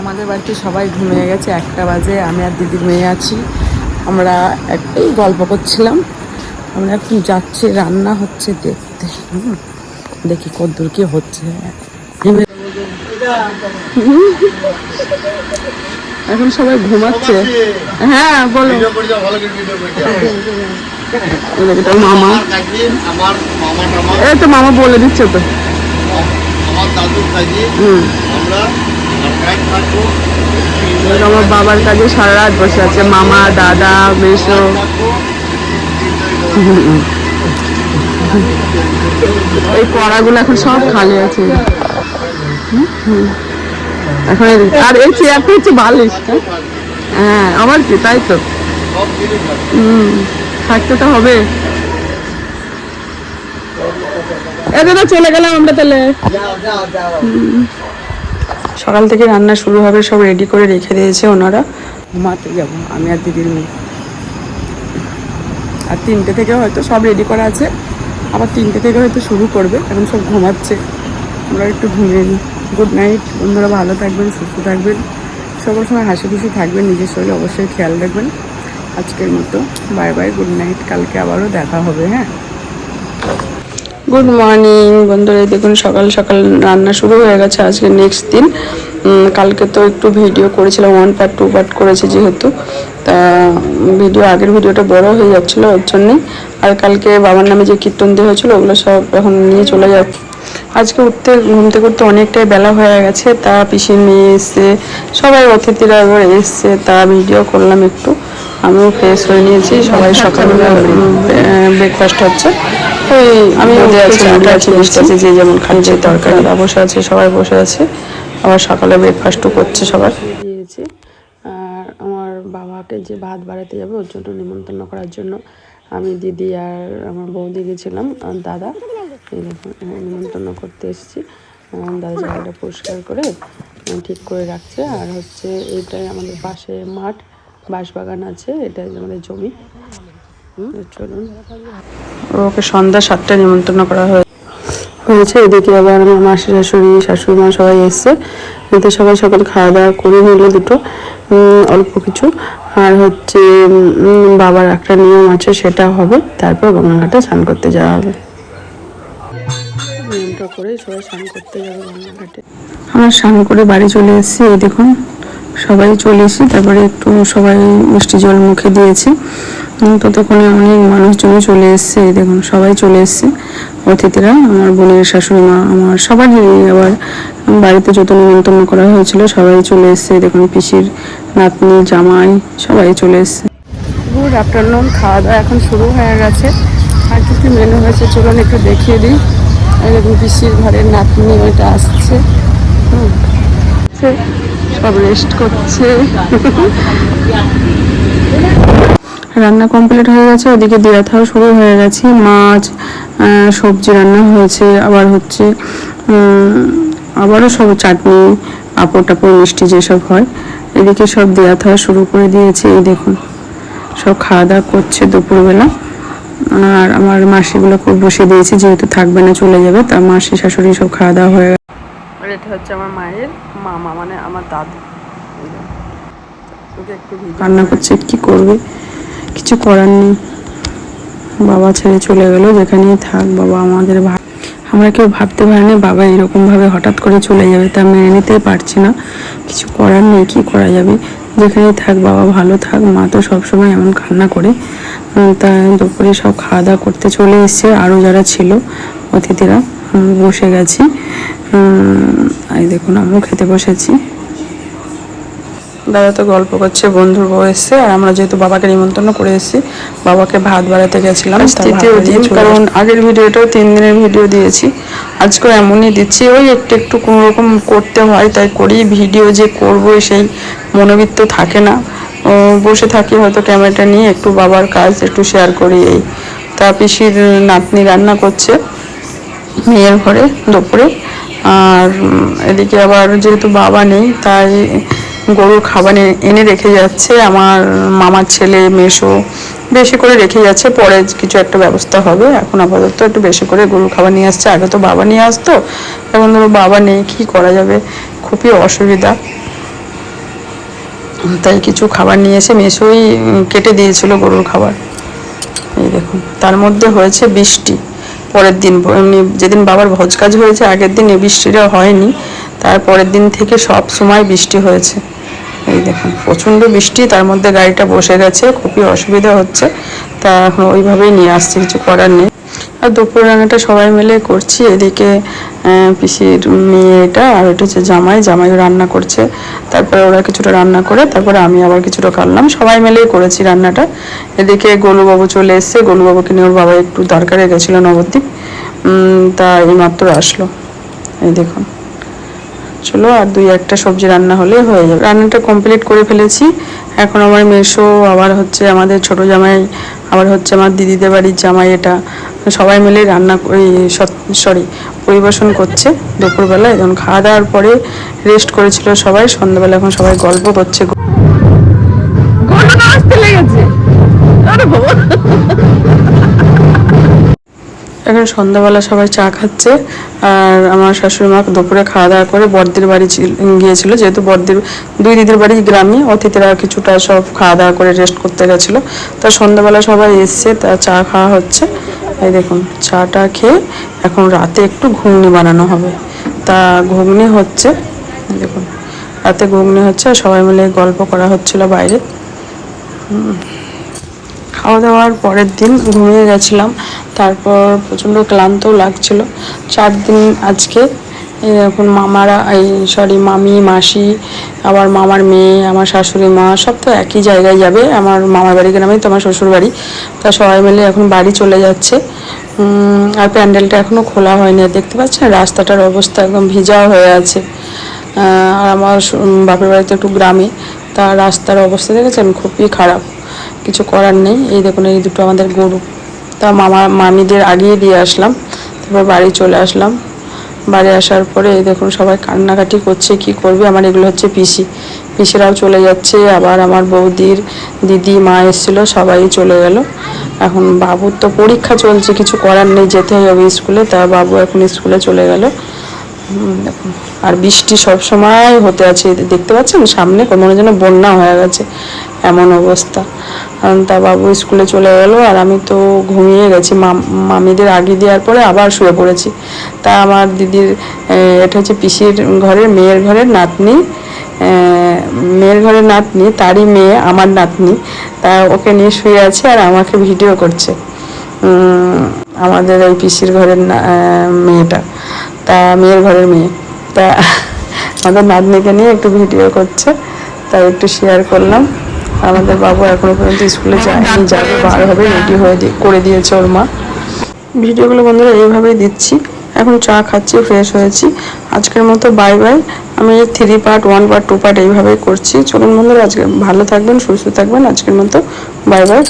আমাদের বাড়িতে সবাই ঘুমিয়ে গেছে, একটা বাজে, আমি আর দিদির মেয়ে আছি। আমরা একটাই গল্প করছিলাম। আমরা এখন যাচ্ছি, রান্না হচ্ছে দেখতে। দেখি কদ্দূর কি হচ্ছে। এখন সবাই ঘুমাচ্ছে। হ্যাঁ বলো। মামা। এই তো মামা বলে দিচ্ছে তো। আমার বাবার কাছে সারা রাত বসে আছে। মামা দাদা মেসো। এই কড়াগুলো এখন সব খালি আছে। হুম, হুম। এখন আর এই চেয়ারটা হচ্ছে বালিশ হ্যাঁ? হ্যাঁ আমার কি তাই তো। হুম থাকতে তো হবে। এ দাদা চলে গেলাম আমরা তাহলে। সকাল থেকে রান্না শুরু হবে সব রেডি করে রেখে দিয়েছে ওনারা। ঘুমাতে যাব আমি আর দিদির মেয়ে। আর তিনটে থেকে হয়তো সব রেডি করা আছে। আবার তিনটে থেকে হয়তো শুরু করবে এখন সব ঘুমাচ্ছে। আমরা একটু ঘুমিয়ে নিই। গুড নাইট বন্ধুরা ভালো থাকবেন, সুস্থ থাকবেন। সকল সময় হাসি খুশি থাকবেন, নিজের শরীর অবশ্যই খেয়াল রাখবেন। আজকের মতো বাই বাই গুড নাইট কালকে আবারও দেখা হবে হ্যাঁ? গুড মর্নিং বন্ধুরা, দেখুন সকাল সকাল রান্না শুরু হয়ে গেছে আজকে নেক্সট দিন। কালকে তো একটু ভিডিও করেছিলাম ওয়ান পার্ট টু পার্ট করেছি যেহেতু। তা ভিডিও আগের ভিডিওটা বড় হয়ে যাচ্ছিল ওর জন্যই। আর কালকে বাবার নামে যে কীর্তন দেওয়া হয়েছিলো, ওগুলো সব এখন নিয়ে চলে যাচ্ছে। আজকে উঠতে ঘুম থেকে উঠতে অনেকটাই বেলা হয়ে গেছে। তা পিসির মেয়ে এসছে সবাই অতিথিরা এবার এসছে তা ভিডিও করলাম একটু। আমিও ফ্রেশ হয়ে নিয়েছি সবাই সকালবেলা ব্রেকফাস্ট হচ্ছে। ওই আমি আছে যে যেমন খাচ্ছে তরকারি বসে আছে সবাই বসে আছে। আবার সকালে ব্রেকফাস্টও করছে সবাই। দিয়েছি। আর আমার বাবাকে যে ভাত বাড়াতে যাবে ওর জন্য নিমন্ত্রণ করার জন্য আমি দিদি আর আমার বৌদি গেছিলাম আর দাদা। নিমন্ত্রণ করতে এসেছি। দাদা জায়গাটা পরিষ্কার করে ঠিক করে রাখছে। আর হচ্ছে এটাই আমাদের পাশে মাঠ বাঁশবাগান আছে এটাই আমাদের জমি। চলুন। ওকে সন্ধ্যা সাতটায় নিমন্ত্রণ করা হয় হয়েছে এদিকে আবার আমার মাসি শাশুড়ি শাশুড়ি মা সবাই এসছে। এতে সবাই সকাল খাওয়া দাওয়া করে নিল দুটো অল্প কিছু। আর হচ্ছে বাবার একটা নিয়ম আছে সেটা হবে। তারপর গঙ্গাঘাটে স্নান করতে যাওয়া হবে। নিয়মটা করে সবাই স্নান করতে যাবে গঙ্গাঘাটে আমরা স্নান করে বাড়ি চলে এসেছি এই দেখুন সবাই চলে এসেছি তারপরে একটু সবাই মিষ্টি জল মুখে দিয়েছি। ততক্ষণে অনেক মানুষজন চলে এসছে এই দেখুন সবাই চলে এসছে। অতিথিরা আমার বোনের শাশুড়ি মা আমার সবারই আবার বাড়িতে যত নিমন্ত্রণ করা হয়েছিল সবাই চলে এসছে এই দেখুন পিসির নাতনি জামাই সবাই চলে এসছে। গুড আফটারনুন খাওয়া দাওয়া এখন শুরু হয়ে গেছে। আর কিছু মেনু হয়েছে চলুন একটু দেখিয়ে দিই। দেখুন পিসির ঘরের নাতনি ওইটা আসছে। সব রেস্ট করছে। রান্না কমপ্লিট হয়ে গেছে, ওদিকে দেওয়া থাও শুরু হয়ে গেছে। মাছ সবজি রান্না হয়েছে, আবার হচ্ছে আবারও সব চাটনি, পাঁপড় টাপড়, মিষ্টি যেসব হয়, এদিকে সব দেওয়া থাওয়া শুরু করে দিয়েছে। এই দেখুন, সব খাওয়া দাওয়া করছে দুপুরবেলা। আর আমার মাসিগুলো খুব বসে দিয়েছে যেহেতু থাকবে না চলে যাবে। তা মাসি শাশুড়ি সব খাওয়া দাওয়া হয়ে গেছে আর এটা হচ্ছে আমার মায়ের মামা মানে আমার দাদু। কান্না করছে কি করবে? কিছু করার নেই। বাবা ছেড়ে চলে গেল যেখানেই থাক বাবা আমাদের আমরা কেউ ভাবতে পারিনি বাবা এরকম ভাবে হঠাৎ করে চলে যাবে তা মেনে নিতেই পারছি না। কিছু করার নেই কি করা যাবে? যেখানেই থাক, বাবা ভালো থাক, মা তো সবসময় এমন কান্না করে। তা দুপুরে সব খাওয়া দাওয়া করতে চলে এসছে আরও যারা ছিল, অতিথিরা বসে গেছি। এই দেখুন আমিও খেতে বসেছি। দাদা তো গল্প করছে বন্ধুর বউ এসছে আর আমরা যেহেতু বাবাকে নিমন্ত্রণ করে এসেছি বাবাকে ভাত বাড়াতে গেছিলাম তৃতীয় দিন কারণ আগের ভিডিওটাও তিন দিনের ভিডিও দিয়েছি আজকেও এমনই দিচ্ছি ওই একটু একটু কোনো রকম করতে হয় তাই করি ভিডিও যে করব সেই মনোবৃত্ত থাকে না। বসে থাকি হয়তো ক্যামেরাটা নিয়ে একটু বাবার কাজ একটু শেয়ার করি এই। তা পিসির নাতনি রান্না করছে মেয়ের ঘরে দুপুরে আর এদিকে আবার যেহেতু বাবা নেই তাই গরুর খাবার এনে- রেখে যাচ্ছে, আমার মামার ছেলে মেশো বেশি করে রেখে যাচ্ছে, পরে কিছু একটা ব্যবস্থা হবে। এখন আপাতত একটু বেশি করে গরুর খাবার নিয়ে আসছে, আগে তো বাবা নিয়ে আসতো, এখন ধরো বাবা নেই, কি করা যাবে? খুবই অসুবিধা। তাই কিছু খাবার নিয়ে এসে মেশোই কেটে দিয়েছিল গরুর খাবার। এই দেখুন, তার মধ্যে হয়েছে বৃষ্টি। পরের দিন এমনি যেদিন বাবার ভোজ কাজ হয়েছে, আগের দিন এই বৃষ্টিটা হয়নি, তার পরের দিন থেকে সব সময় বৃষ্টি হয়েছে। এই দেখুন, প্রচণ্ড বৃষ্টি, তার মধ্যে গাড়িটা বসে গেছে, খুবই অসুবিধা হচ্ছে। তা এখন ওইভাবেই নিয়ে আসছে, কিছু করার নেই। আর দুপুর রান্নাটা সবাই মিলে করছি, এদিকে পিসির মেয়েটা আর ওটা হচ্ছে জামাই, জামাইও রান্না করছে। তারপরে ওরা কিছুটা রান্না করে, তারপরে আমি আবার কিছুটা কাটলাম সবাই মিলেই করেছি রান্নাটা। এদিকে গোলুবাবু চলে এসছে, গোলুবাবুকে নিয়ে ওর বাবা একটু দরকারে গেছিল নবদ্বীপ। তা এইমাত্র আসলো। এই দেখুন। চলো আর দুই একটা সবজি রান্না হলে হয়ে যাবে। রান্নাটা কমপ্লিট করে ফেলেছি। এখন আমার মেশো আবার হচ্ছে আমাদের ছোট জামাই, আবার হচ্ছে আমার দিদিদের বাড়ির জামাই এটা। সবাই মিলে রান্না সরি পরিবেশন করছে দুপুরবেলা। এখন খাওয়া দাওয়ার পরে রেস্ট করেছিল সবাই, সন্ধ্যাবেলা এখন সবাই গল্প করছে। এখন সন্ধ্যাবেলা সবাই চা খাচ্ছে। আর আমার শাশুড়ি মা দুপুরে খাওয়া দাওয়া করে বর্দির বাড়ি ছিল- গিয়েছিল। যেহেতু বর্দির দুই দিদির বাড়ি গ্রামে, অতিথিরা কিছুটা সব খাওয়া দাওয়া করে রেস্ট করতে গেছিল। তা সন্ধ্যাবেলা সবাই এসছে, তা চা খাওয়া হচ্ছে। এই দেখুন, চাটা খেয়ে এখন রাতে একটু ঘুগনি বানানো হবে। তা ঘুগনি হচ্ছে দেখুন, রাতে ঘুগনি হচ্ছে সবাই মিলে গল্প করা হচ্ছিল বাইরে। খাওয়া দাওয়ার পরের দিন ঘুমিয়ে গেছিলাম। তারপর প্রচণ্ড ক্লান্তও লাগছিল। চার দিন আজকে এখন মামারা, এই সরি মামি, মাসি আবার মামার মেয়ে, আমার শাশুড়ি মা, সব তো একই জায়গায় যাবে। আমার মামার বাড়ি গ্রামে তো আমার শ্বশুর বাড়ি। তা সবাই মিলে এখন বাড়ি চলে যাচ্ছে। আর প্যান্ডেলটা এখনও খোলা হয়নি। দেখতে পাচ্ছেন, রাস্তাটার অবস্থা একদম ভিজাও হয়ে আছে। আর আমার বাপের বাড়িতে একটু গ্রামে। তা রাস্তার অবস্থা দেখেছেন? খুবই খারাপ। কিছু করার নেই। এই দেখুন, এই দুটো আমাদের গরু। তা মামা, মামিদের আগিয়ে দিয়ে আসলাম। তারপর বাড়ি চলে আসলাম। বাড়ি আসার পরে এই দেখুন, সবাই কান্নাকাটি করছে, কি করবে? আমার এগুলো হচ্ছে পিসি। পিসিরাও চলে যাচ্ছে, আবার আমার বৌদির দিদি, মা এসেছিল, সবাই চলে গেল। এখন বাবুর তো পরীক্ষা চলছে, কিছু করার নেই, যেতে হবে স্কুলে। তা বাবু এখন স্কুলে চলে গেল। আর বৃষ্টি সব সময় হতে আছে। দেখতে পাচ্ছেন? সামনে কোনো যেন বন্যা হয়ে গেছে। এমন অবস্থা। তা বাবু স্কুলে চলে গেলো আর আমি তো ঘুমিয়ে গেছি। মাম- মামিদের আগে দেওয়ার পরে আবার শুয়ে পড়েছি। তা আমার দিদির এটা হচ্ছে পিসির ঘরের মেয়ের ঘরের নাতনি মেয়ের ঘরের নাতনি, তারই মেয়ে, আমার নাতনি। তা ওকে নিয়ে শুয়ে আছে আর আমাকে ভিডিও করছে। আমাদের এই পিসির ঘরের মেয়েটা। তা মেয়ের ঘরের মেয়ে। তা আমাদের নাতনিকে নিয়ে একটু ভিডিও করছে। তাই একটু শেয়ার করলাম। আমাদের বাবু এখনও পর্যন্ত স্কুলে যায়নি যাবে বার হবে রেডি হয়ে করে দিয়েছে ওর মা। ভিডিওগুলো বন্ধুরা এইভাবেই দিচ্ছি। এখন চা খাচ্ছি ফ্রেশ হয়েছি। আজকের মতো বাই বাই আমি three part one part two part এইভাবেই করছি। চলুন বন্ধুরা আজকে ভালো থাকবেন সুস্থ থাকবেন। আজকের মতো বাই বাই